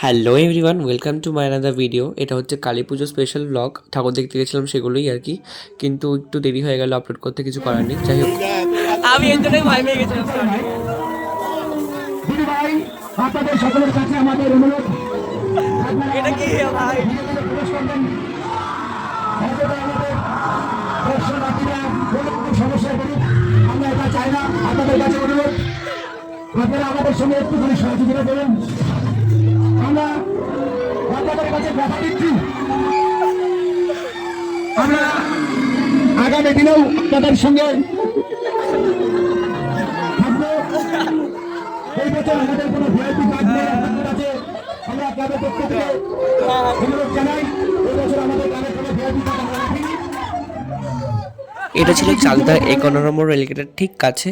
Hello everyone welcome to my another video এটা হচ্ছে কালী পুজো special blog ঠাকুর দেখতে গেছিলাম সেগুলোই আর কি। কিন্তু একটু দেরি হয়ে গেল আপলোড করতে কিছু করার নেই। যাই হোক। আমি ভয় পেয়ে গেছিলাম। আপনাদের সকলের কাছে আমাদের অনুরোধ। এটা কি ভাই? আপনারা প্রবেশ করবেন। অন্তত আমাদের দর্শনার্থীরা কোনো রকম সমস্যায় পড়ুক। আমরা এটা চাই না। আপনাদের কাছে অনুরোধ। আপনারা আমাদের সঙ্গে একটুখানি সহযোগিতা করুন। আমরা আগামী দিনেও আপনাদের সঙ্গে এটা ছিল চাকদার একান্ন নম্বর রেলগেটের ঠিক কাছে।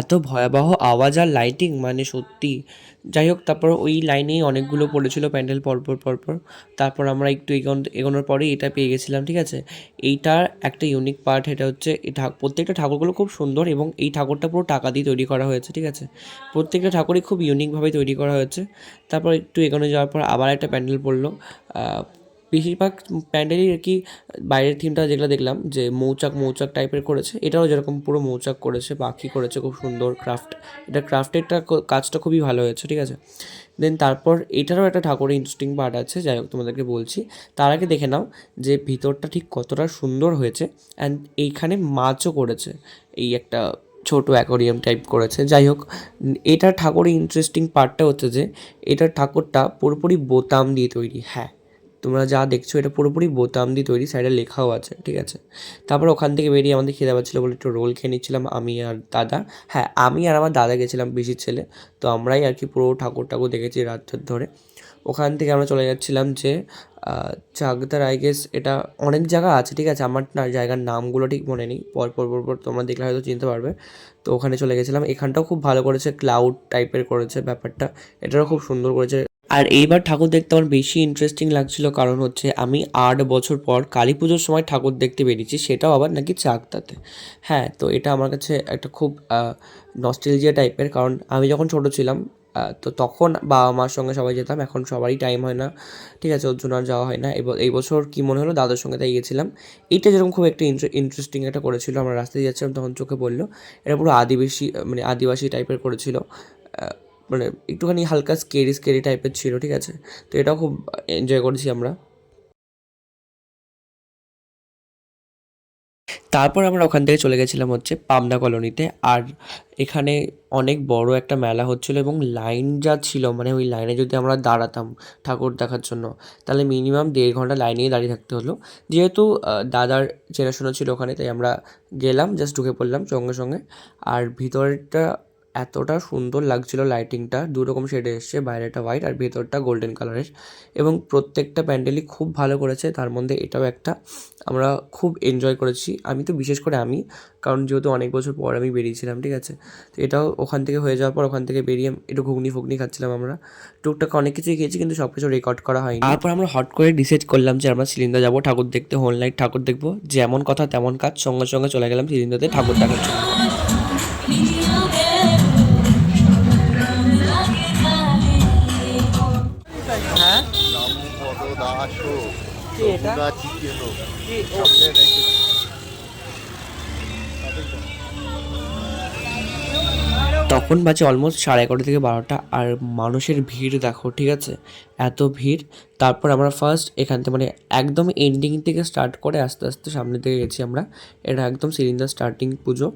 এত ভয়াবহ আওয়াজ আর লাইটিং মানে সত্যি। যাই হোক, তারপর ওই লাইনেই অনেকগুলো পড়েছিল প্যান্ডেল পরপর পরপর। তারপর আমরা একটু এগোন এগোনোর পরেই এটা পেয়ে গেছিলাম, ঠিক আছে? এইটার একটা ইউনিক পার্ট এটা হচ্ছে এই প্রত্যেকটা ঠাকুরগুলো খুব সুন্দর এবং এই ঠাকুরটা পুরো টাকা দিয়ে তৈরি করা হয়েছে, ঠিক আছে? প্রত্যেকটা ঠাকুরই খুব ইউনিকভাবে তৈরি করা হয়েছে। তারপর একটু এগোনো যাওয়ার পর আবার একটা প্যান্ডেল পড়ল। বেশিরভাগ প্যান্ডেলই আর কি বাইরের থিমটা যেগুলো দেখলাম, যে মৌচাক মৌচাক টাইপের করেছে, এটাও যেরকম পুরো মৌচাক করেছে, পাখি করেছে, খুব সুন্দর ক্রাফট এটা ক্রাফটেরটা কাজটা খুবই ভালো হয়েছে, ঠিক আছে? দেন তারপর এটারও একটা ঠাকুরের ইন্টারেস্টিং পার্ট আছে, যাই হোক তোমাদেরকে বলছি, তার আগে দেখে নাও যে ভিতরটা ঠিক কতটা সুন্দর হয়েছে অ্যান্ড এইখানে মাছও করেছে, এই একটা ছোট অ্যাকোরিয়াম টাইপ করেছে, যাই হোক এটা ঠাকুরের ইন্টারেস্টিং পার্টটা হচ্ছে যে, এটার ঠাকুরটা পুরোপুরি বোতাম দিয়ে তৈরি হ্যাঁ। তোমরা যা দেখছ এটা পুরোপুরি বোতাম দিয়ে তৈরি সাইডে লেখাও আছে, ঠিক আছে? তারপর ওখান থেকে বেরিয়ে আমাদের খেতে পাচ্ছিলো বলে একটু রোল খেয়ে নিচ্ছিলাম, আমি আর দাদা। হ্যাঁ আমি আর আমার দাদা গেছিলাম পিসির ছেলে, তো আমরাই আর কি পুরো ঠাকুর ঠাকুর দেখেছি রাত রাত ধরে। ওখান থেকে আমরা চলে যাচ্ছিলাম যে চাকদার আই গেস এটা অনেক জায়গা আছে, ঠিক আছে? আমার না, জায়গার নামগুলো ঠিক মনে নেই, পর পর পর পর তোমরা দেখলে হয়তো চিনতে পারবে। তো ওখানে চলে গেছিলাম, এখানটাও খুব ভালো করেছে ক্লাউড টাইপের করেছে ব্যাপারটা, এটারও খুব সুন্দর করেছে। আর এইবার ঠাকুর দেখতে আমার বেশি ইন্টারেস্টিং লাগছিল কারণ হচ্ছে আমি আট বছর পর কালী পুজোর সময় ঠাকুর দেখতে বেরিয়েছি, সেটাও আবার নাকি চাকদাতে। হ্যাঁ তো এটা আমার কাছে একটা খুব নস্টেলজিয়া টাইপের কারণ আমি যখন ছোট ছিলাম তো তখন বাবা মার সঙ্গে সবাই যেতাম, এখন সবারই টাইম হয় না, ঠিক আছে, ওর জন্য আর যাওয়া হয় না। এই বছর কী মনে হলো, দাদার সঙ্গে তাই গিয়েছিলাম। এইটা যেরকম খুব একটা ইন্টারেস্টিং একটা করেছিল, আমরা রাস্তায় যাচ্ছিলাম, তখন চোখে পড়ল, এটা পুরো আদিবাসী মানে আদিবাসী টাইপের করেছিল মানে একটুখানি হালকা স্কেরি স্কেরি টাইপের ছিল, ঠিক আছে? তো এটাও খুব এনজয় করেছি আমরা। তারপর আমরা ওখান থেকে চলে গেছিলাম হচ্ছে পাবনা কলোনিতে। আর এখানে অনেক বড় একটা মেলা হচ্ছিল এবং লাইন যা ছিল মানে ওই লাইনে যদি আমরা দাঁড়াতাম ঠাকুর দেখার জন্য, তাহলে মিনিমাম দেড় ঘণ্টা লাইনেই দাঁড়িয়ে থাকতে হলো। যেহেতু দাদার চেনাশোনা ছিল ওখানে, তাই আমরা গেলাম জাস্ট ঢুকে পড়লাম সঙ্গে সঙ্গে। আর ভিতরটা এতটা সুন্দর লাগছিল লাইটিংটা দু রকম শেডে এসছে, বাইরেটা হোয়াইট আর ভেতরটা গোল্ডেন কালারের এবং প্রত্যেকটা প্যান্ডেলই খুব ভালো করেছে, তার মধ্যে এটাও একটা আমরা খুব এনজয় করেছি। আমি তো বিশেষ করে আমি, কারণ যেহেতু অনেক বছর পর আমি বেরিয়েছিলাম, ঠিক আছে? তো এটাও ওখান থেকে হয়ে যাওয়ার পর ওখান থেকে বেরিয়ে একটু ঘুগনি ফুগনি খাচ্ছিলাম আমরা। টুকটাক অনেক কিছুই খেয়েছি, কিন্তু সব কিছু রেকর্ড করা হয়নি। তারপর আমরা হট করে ডিসাইড করলাম যে আমরা সিলিন্ডার যাব ঠাকুর দেখতে হোল নাইট ঠাকুর দেখব। যেমন কথা তেমন কাজ, সঙ্গে সঙ্গে চলে গেলাম সিলিন্ডারতে ঠাকুর দেখার জন্য। এটা চিকেন কি ও সামনে রেখে তখন বাজে অলমোস্ট সাড়ে এগারোটা থেকে বারোটা, আর মানুষের ভিড় দেখো, ঠিক আছে? এত ভিড়। তারপর আমরা ফার্স্ট এখান থেকে মানে একদম এন্ডিং থেকে স্টার্ট করে আস্তে আস্তে সামনে থেকে গেছি আমরা। এটা একদম সিলিন্ডার স্টার্টিং পুজো।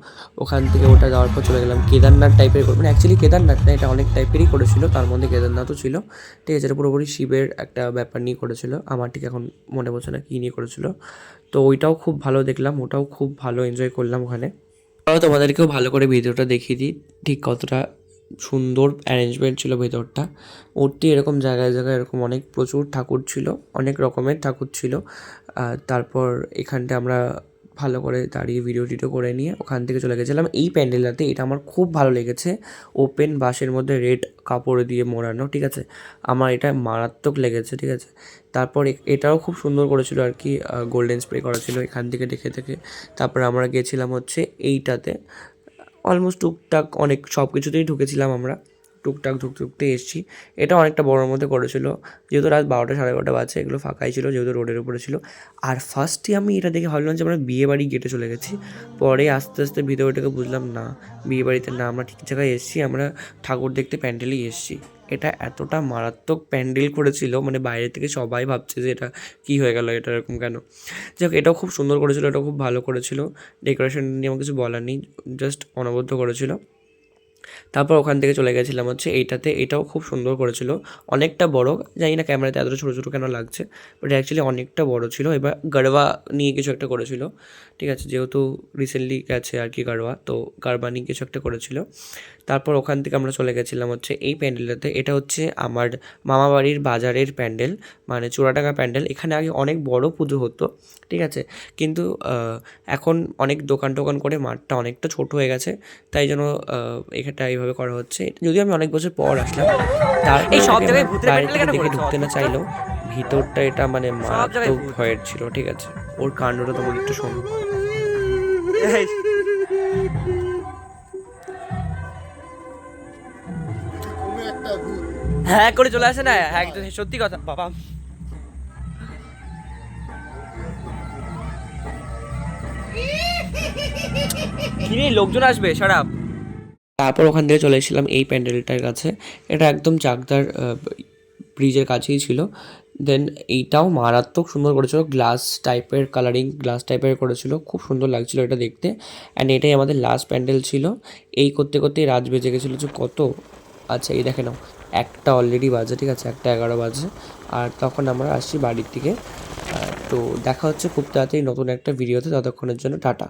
ওখান থেকে ওটা যাওয়ার পর চলে গেলাম কেদারনাথ টাইপের মানে অ্যাকচুয়ালি কেদারনাথ না, এটা অনেক টাইপেরই করেছিল, তার মধ্যে কেদারনাথও ছিল। ঠিক আছে, এটা পুরোপুরি শিবের একটা ব্যাপার নিয়ে করেছিল। আমার ঠিক এখন মনে পড়ছে না কী নিয়ে করেছিল। তো ওইটাও খুব ভালো দেখলাম, ওটাও খুব ভালো এনজয় করলাম ওখানে। আরও তোমাদেরকেও ভালো করে ভিডিওটা দেখিয়ে দিই, ঠিক কতটা সুন্দর অ্যারেঞ্জমেন্ট ছিল ভেতরটা। মূর্তি এরকম জায়গায় জায়গায় এরকম অনেক প্রচুর ঠাকুর ছিল, অনেক রকমের ঠাকুর ছিল। তারপর এখানটা আমরা ভালো করে দাঁড়িয়ে ভিডিও টিডিও করে নিয়ে ওখান থেকে চলে গেছিলাম। এই প্যান্ডেলটাতে এটা আমার খুব ভালো লেগেছে। ওপেন বাসের মধ্যে রেড কাপড় দিয়ে মোড়ানো, ঠিক আছে? আমার এটা মারাত্মক লেগেছে, ঠিক আছে? তারপর এটাও খুব সুন্দর করেছিল আর কি গোল্ডেন স্প্রে করা ছিল এখান থেকে দেখে দেখে। তারপর আমরা গেছিলাম হচ্ছে এইটাতে। অলমোস্ট টুকটাক অনেক সব কিছুতেই ঢুকেছিলাম আমরা। টুকটাক ধুকধুকতে এসেছি। এটা অনেকটা বড়োর মধ্যে করেছিল। যেহেতু রাত বারোটা, সাড়ে বারোটা বাজছে, এগুলো ফাঁকাই ছিল, যেহেতু রোডের উপরে ছিল। আর ফার্স্টে আমি এটা দেখে ভাবলাম যে আমরা বিয়ে বাড়ি গেটে চলে গেছি। পরে আস্তে আস্তে ভিতরে ভিতরটাকে বুঝলাম, না বিয়ে বাড়িতে না, আমরা ঠিক জায়গায় এসেছি, আমরা ঠাকুর দেখতে প্যান্ডেলেই এসেছি। এটা এতটা মারাত্মক প্যান্ডেল করেছিল মানে বাইরে থেকে সবাই ভাবছে যে এটা কী হয়ে গেল, এটা এরকম কেন? যাক, এটাও খুব সুন্দর করেছিল, এটাও খুব ভালো করেছিল। ডেকোরেশন নিয়ে আমার কিছু বলার নেই জাস্ট অনবদ্য করেছিল। তারপর ওখান থেকে চলে গেছিলাম হচ্ছে এইটাতে। এটাও খুব সুন্দর করেছিল। অনেকটা বড় জানি না ক্যামেরাতে এতটা ছোটো ছোটো কেন লাগছে বাট অ্যাকচুয়ালি অনেকটা বড় ছিল। এবার গারবা নিয়ে কিছু একটা করেছিল। ঠিক আছে যেহেতু রিসেন্টলি গেছে আর কি গাড়ওয়া তো গারবা নিয়ে কিছু একটা করেছিল। তারপর ওখান থেকে আমরা চলে গেছিলাম হচ্ছে এই প্যান্ডেলটাতে। এটা হচ্ছে আমার মামাবাড়ির বাজারের প্যান্ডেল মানে চূড়াডাঙ্গা প্যান্ডেল। এখানে আগে অনেক বড় পুজো হতো ঠিক আছে? কিন্তু এখন অনেক দোকান টোকান করে মাঠটা অনেকটা ছোট হয়ে গেছে। তাই জন্য আহ, এখানটা এইভাবে করা হচ্ছে। যদিও আমি অনেক বছর পর আসলাম তার এই সব জায়গায় দেখে ঢুকতে না। চাইলেও ভিতরটা এটা মানে মারাত্মক ভয়ের ছিল ঠিক আছে। ওর কাণ্ডটা তোমার একটু শোনো। হ্যাঁ করে চলে আসে না? হ্যাঁ একদম সত্যি কথা বাবা। কিরে লোকজন আসবে সারাপ তারপর ওখান থেকে চলে এসেছিলাম এই প্যান্ডেলটার কাছে। এটা একদম চাকদার ব্রিজের কাছেই ছিল। দেন এইটাও মারাত্মক সুন্দর করেছিল। গ্লাস টাইপের কালারিং গ্লাস টাইপের করেছিল। খুব সুন্দর লাগছিল এটা দেখতে। অ্যান্ড এটাই আমাদের লাস্ট প্যান্ডেল ছিল। এই করতে করতে রাত বেজে গেছিল যে কত। আচ্ছা এই দেখে নাও। একটা অলরেডি বাজে, ঠিক আছে? একটা এগারো বাজে। আর তখন আমরা আসছি বাড়ির দিকে। তো দেখা হচ্ছে খুব তাড়াতাড়ি নতুন একটা ভিডিওতে ততক্ষণের জন্য টাটা।